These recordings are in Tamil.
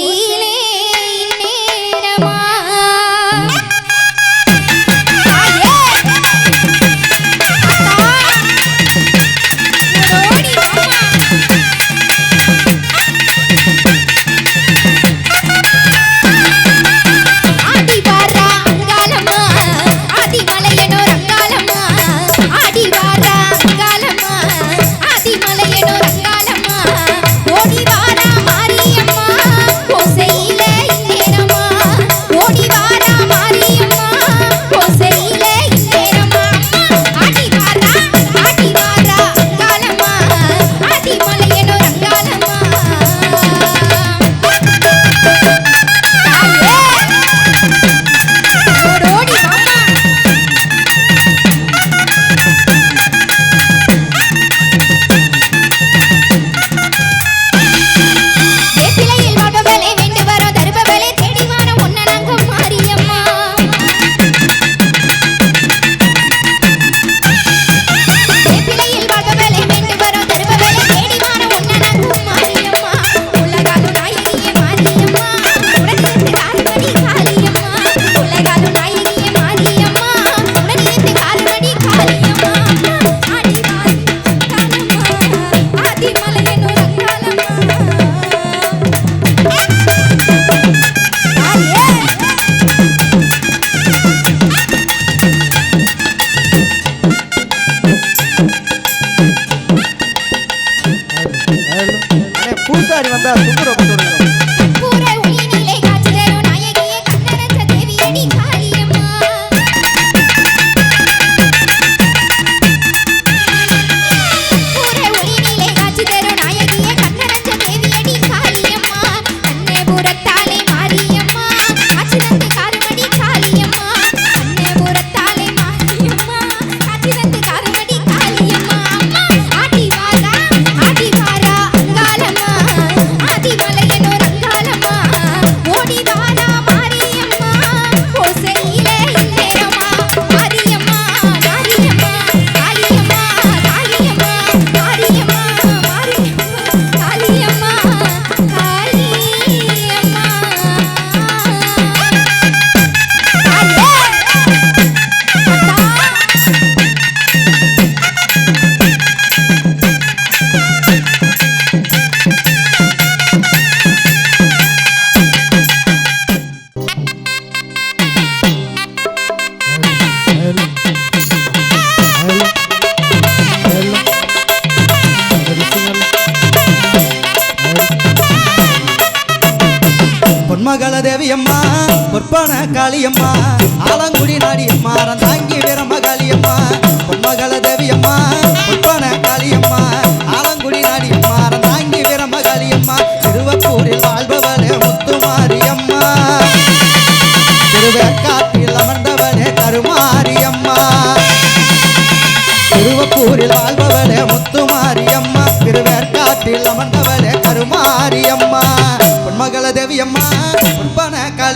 aí தேவியம்மா பொற்பன காளியம்மா ஆலங்குடி நாடியம்மா ரந்தாங்கி வீரம காளியம்மா பொன்மகள தேவி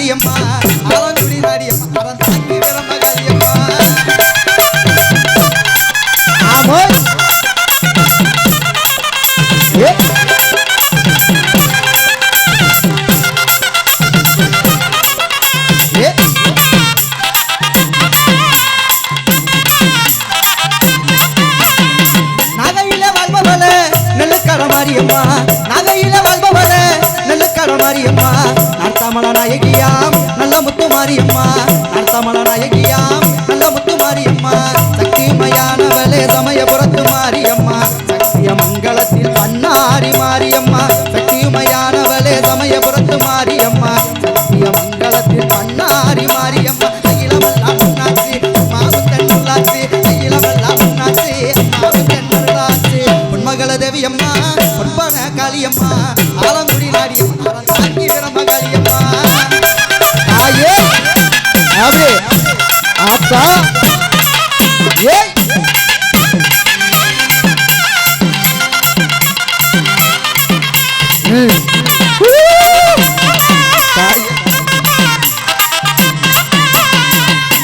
மாரியம்மா கமல நாயகியாம் நல்ல முத்து மாரியம்மா. ராசா ஏய்!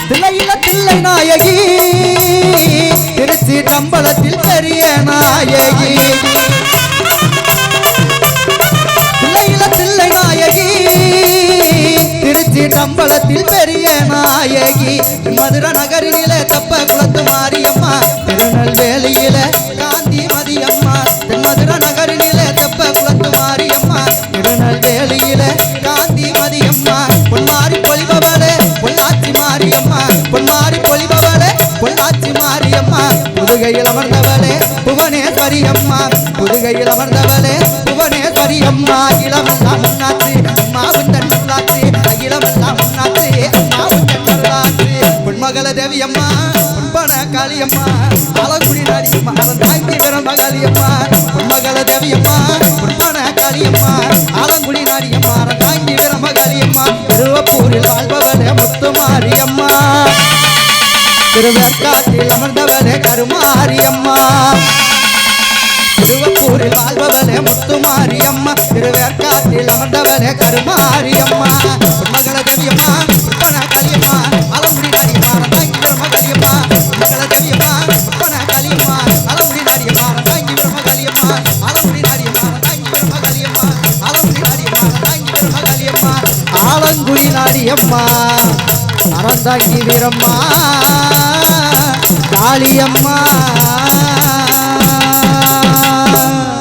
தில்லையில தில்லை நாயகி திருச்சி நம்பளத்தில் பெரிய நாயகி. தில்லையில தில்லை நாயகி திருச்சி நம்பளத்தில் பெரிய நாயகி மதுர நகரில தப்ப குளத்து மாரியம்மா திருநெல்வேலியில காந்தி மதியம்மா மதுர நகரில தப்ப குளத்து மாரியம்மா திருநெல்வேலியில காந்தி மதியம்மா பொன்மாரி பொழிபவளே பொள்ளாச்சி மாரியம்மா பொன்மாரி பொழிபவளே பொள்ளாச்சி மாரியம்மா புதுகையில் அமர்ந்தவளே புவனேஸ்வரி அம்மா புதுகையில் அமர்ந்தவளே புவனேஸ்வரி அம்மா இளமெல்லாம் முன்னாச்சு மகள தேவி அம்மா பொன்பன காளியம்மா ஆலங்குடி நாடியம்மா அவன் தாய்க்கு விரம்ப காளியம்மா மகள தேவி அம்மா பொன்பன காளியம்மா ஆலங்குடி நாடியம்மா அவன் தாய்க்கு விரம்ப காளியம்மா திருவப்பூரில் வாழ்பவளே முத்துமாரியம்மா. திருவேற்காட்டில் அமர்ந்தவளே கருமாரியம்மா. திருவப்பூரில் வாழ்பவளே முத்துமாரியம்மா திருவேற்காட்டில் அமர்ந்தவளே கருமாரியம்மா. ஆலங்குடி நாடியம்மா அறந்தாங்கி வீரம்மா காளியம்மா.